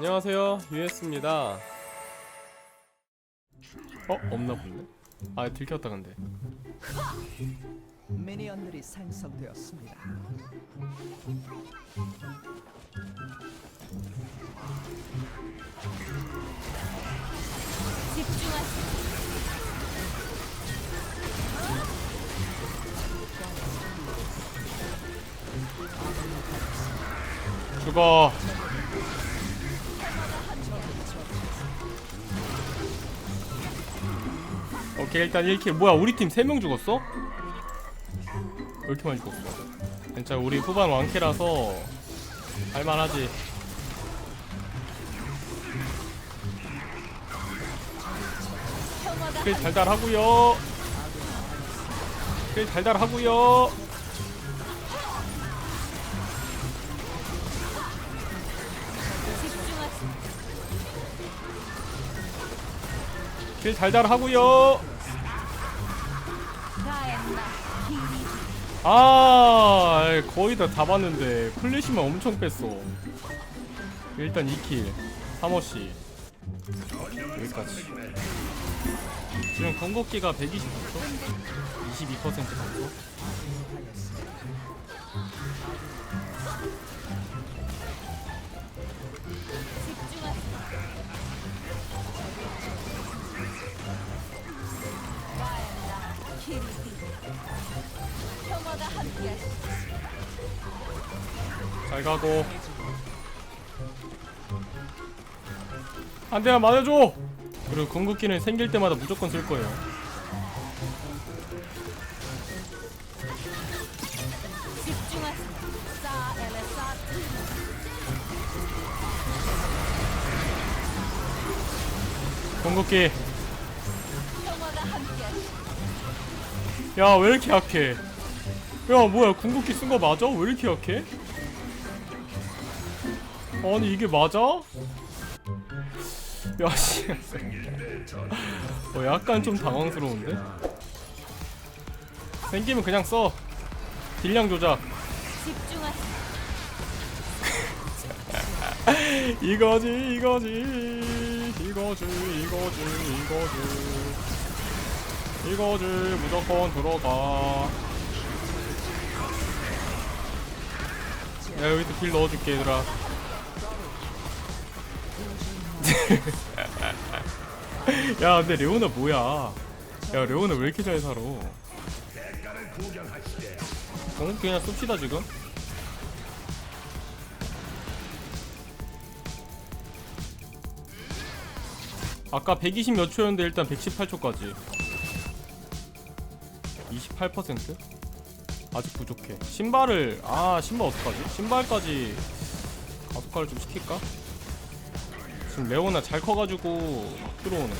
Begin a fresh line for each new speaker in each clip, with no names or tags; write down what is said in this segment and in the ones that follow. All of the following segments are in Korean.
안녕하세요 유에스입니다 어? 없나 본데? 아 들켰다 근데
미니언들이 생성되었습니다.
죽어 오케이 일단 1킬 뭐야 우리 팀 3명 죽었어? 왜 이렇게 많이 죽었어? 괜찮아 우리 후반 왕캐라서 할만하지. 킬 달달하구요. 킬 달달하구요. 킬 달달하구요 아 거의 다 잡았는데 플래시만 엄청 뺐어 일단 2킬 3호씨 여기까지 지금 건국기가 120%? 22% 정도? 잘 가고 한 대만 맞아줘! 그리고 궁극기는 생길 때마다 무조건 쓸 거예요 궁극기. 야 왜 이렇게 약해 야 뭐야 궁극기 쓴 거 맞아? 왜 이렇게 약해? 아니 이게 맞아? 야씨 어, 약간 좀 당황스러운데? 생기면 그냥 써 딜량 조작. 이거지 이거지 이거지 이거지 이거지 이거지 무조건 들어가 야 여기서 딜 넣어줄게 얘들아 야 근데 레오나 뭐야? 야 레오나 왜 이렇게 잘 살아? 공국 그냥 씁시다 지금? 아까 120 몇 초였는데 일단 118초까지. 28% 아직 부족해. 신발을 아 신발 어떡하지? 신발까지 가속화를 좀 시킬까? 지금 레오나 잘 커가지고 막 들어오네.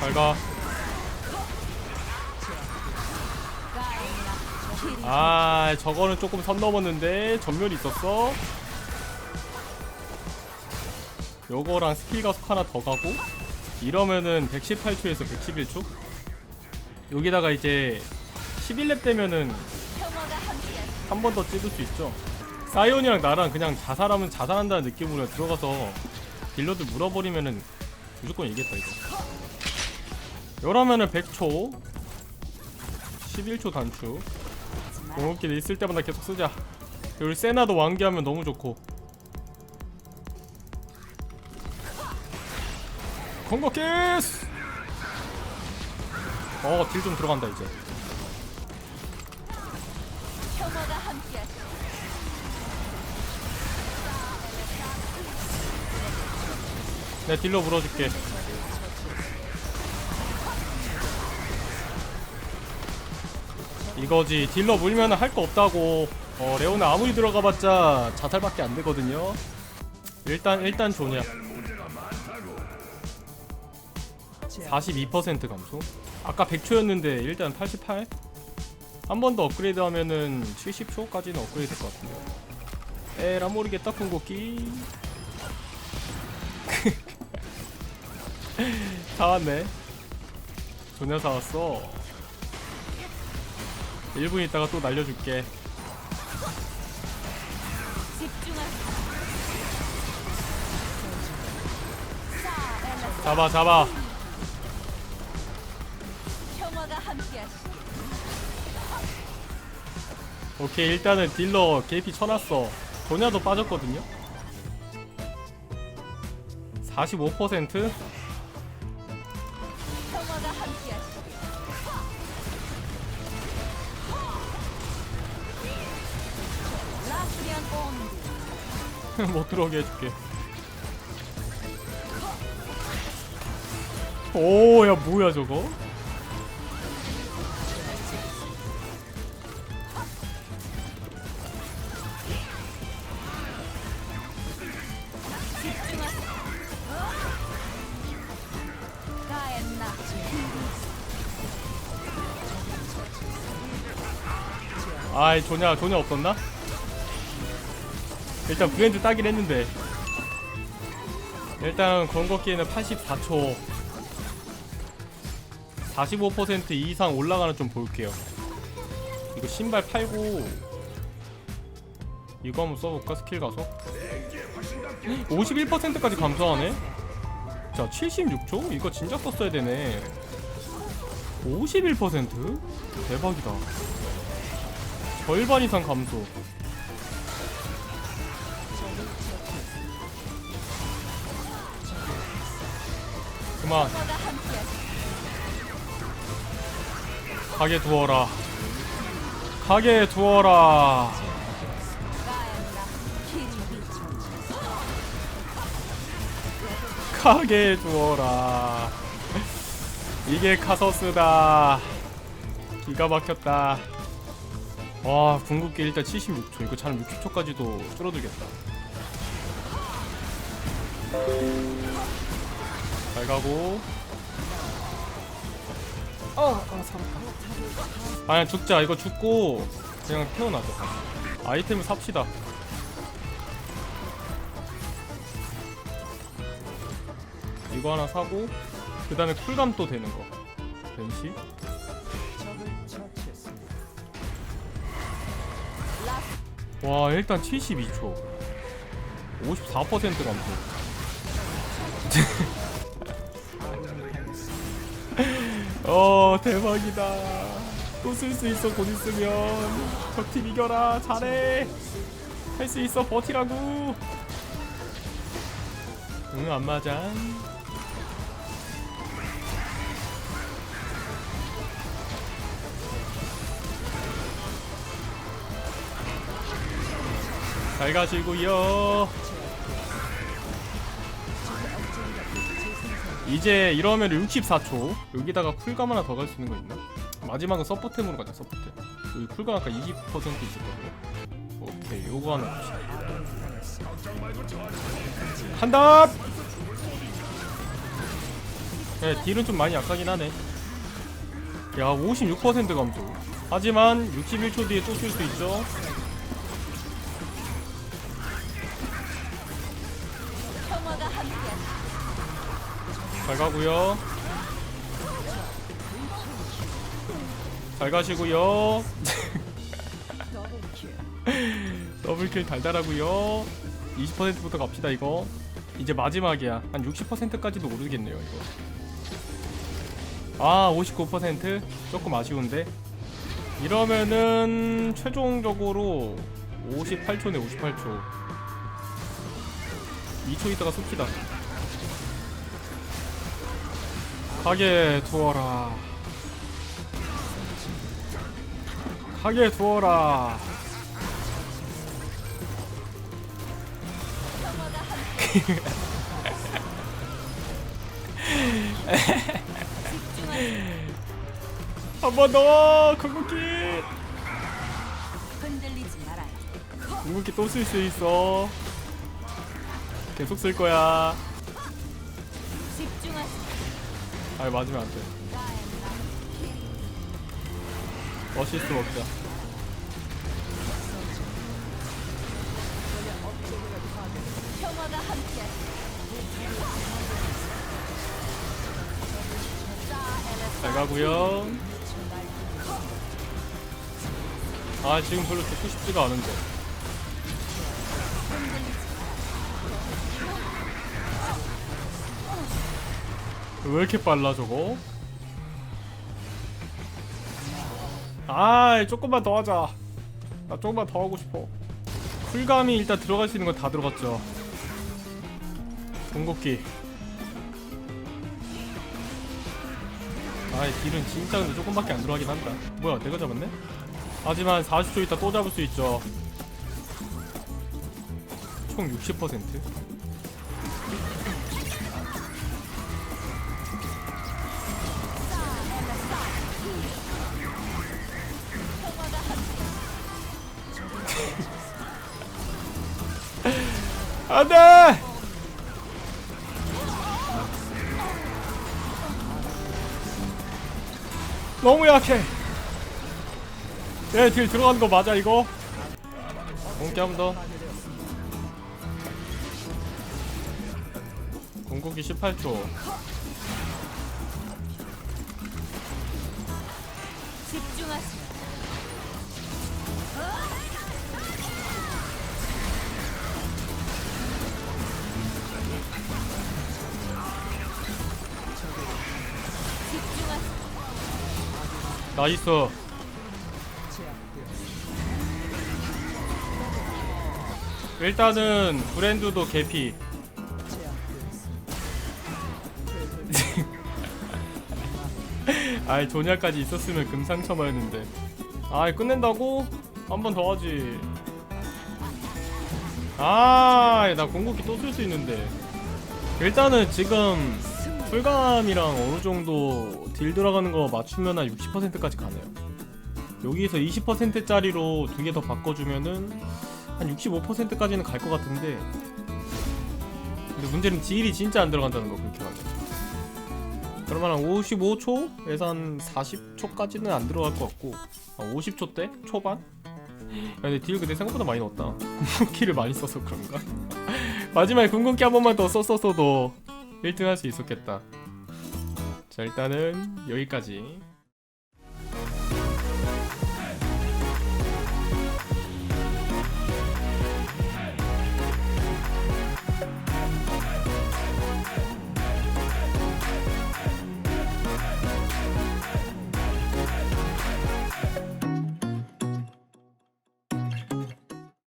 잘가. 아 저거는 조금 선 넘었는데 전멸이 있었어 요거랑 스킬 가속 하나 더 가고 이러면은 118초에서 111초? 여기다가 이제 11렙 되면은. 한 번더 찍을 수 있죠? 사이온이랑 나랑 그냥 자살하면 자살한다는 느낌으로 들어가서 딜러들 물어버리면은 무조건 이겼다 이거. 이러면은 100초 11초 단축. 공업기를 있을 때마다 계속 쓰자. 그리고 세나도 완기하면 너무 좋고 건거키스! 어딜 좀 들어간다 이제. 내 딜러 물어줄게. 이거지 딜러 물면 할 거 없다고. 어 레오나 아무리 들어가봤자 자살밖에 안 되거든요. 일단 일단 좋냐 42% 감소? 아까 100초였는데 일단 88 한 번 더 업그레이드 하면은 70초까지는 업그레이드 될 것 같은데. 에라 모르겠다 궁극기. 사왔네. 전혀 사왔어. 1분 있다가 또 날려줄게. 잡아 잡아 오케이 일단은 딜러 KP 쳐놨어. 도냐도 빠졌거든요. 45%
평화가 함께하시길. 라스리안 온드.
못 들어오게 해줄게. 오 야 뭐야 저거 아이 조냐 조냐 없었나? 일단 브랜드 따긴 했는데. 일단 건거기에는 84초. 45% 이상 올라가는 좀 볼게요. 이거 신발 팔고 이거 한번 써볼까? 스킬 가서? 51%까지 감소하네 자 76초? 이거 진짜 썼어야 되네 51% 대박이다 절반 이상 감소. 그만. 가게 두어라. 가게 두어라. 가게 두어라. 이게 카서스다. 기가 막혔다. 와 궁극기 일단 76초. 이거 차라리 60초까지도 줄어들겠다. 잘 가고. 어, 아 살았다. 아니 죽자. 이거 죽고 그냥 태어나자. 아이템을 삽시다. 이거 하나 사고 그 다음에 쿨감 또 되는 거. 벤시. 와 일단 72초. 54% 감소. 어 대박이다. 또 쓸 수 있어 곧 있으면. 적팀 이겨라. 잘해. 할 수 있어 버티라고. 응안 맞아 잘 가시고요. 이제 이러면 64초. 여기다가 쿨감 하나 더 갈 수 있는 거 있나? 마지막은 서포템으로 가자. 서포템. 여기 쿨감 아까 20% 있었거든요. 오케이, 요거 하나 봅시다. 한다. 네, 딜은 좀 많이 약하긴 하네. 야, 56% 감소. 하지만 61초 뒤에 또 쓸 수 있죠. 잘 가고요. 잘 가시고요.
더블킬.
달달하고요. 20%부터 갑시다 이거. 이제 마지막이야. 한 60%까지도 오르겠네요 이거. 아, 59% 조금 아쉬운데. 이러면은 최종적으로 58초네 58초. 2초 있다가 씁시다. 가게 두어라. 가게 두어라.
평화가 함께. 집중하세요.
한번 더 궁극기. 궁극기 또 쓸 수 있어 계속 쓸 거야
집중하세요.
아 맞으면 안돼. 어시스트 먹자. 잘 가고요 아 지금 별로 듣고 싶지가 않은데 왜 이렇게 빨라 저거? 아 조금만 더 하자 나 조금만 더 하고 싶어 쿨감이 일단 들어갈 수 있는 건 다 들어갔죠 공격기 아이 딜은 진짜 근데 조금밖에 안 들어가긴 한다 뭐야 내가 잡았네? 하지만 40초 있다 또 잡을 수 있죠 총 60%? 안돼! 너무 약해. 네, 딜 들어가는 거 맞아 이거? 공기 한 번 더. 공격기 18초.
집중하세
나이스. 일단은 브랜드도 개피. 아이 조냐까지 있었으면 금상첨화였는데. 아이 끝낸다고? 한 번 더 하지. 아, 나 공격기 또 쓸 수 있는데. 일단은 지금 풀감이랑 어느 정도 딜 들어가는 거 맞추면 한 60%까지 가네요. 여기서 20%짜리로 두 개 더 바꿔주면은 한 65%까지는 갈 것 같은데. 근데 문제는 딜이 진짜 안 들어간다는 거 그렇게 가면. 그러면 한 55초에서 한 40초까지는 안 들어갈 것 같고, 한 50초 대 초반? 야, 근데 딜 근데 생각보다 많이 넣었다. 궁극기를 많이 써서 그런가? 마지막에 궁극기 한 번만 더 썼었어도 1등 할 수 있었겠다. 자 일단은 여기까지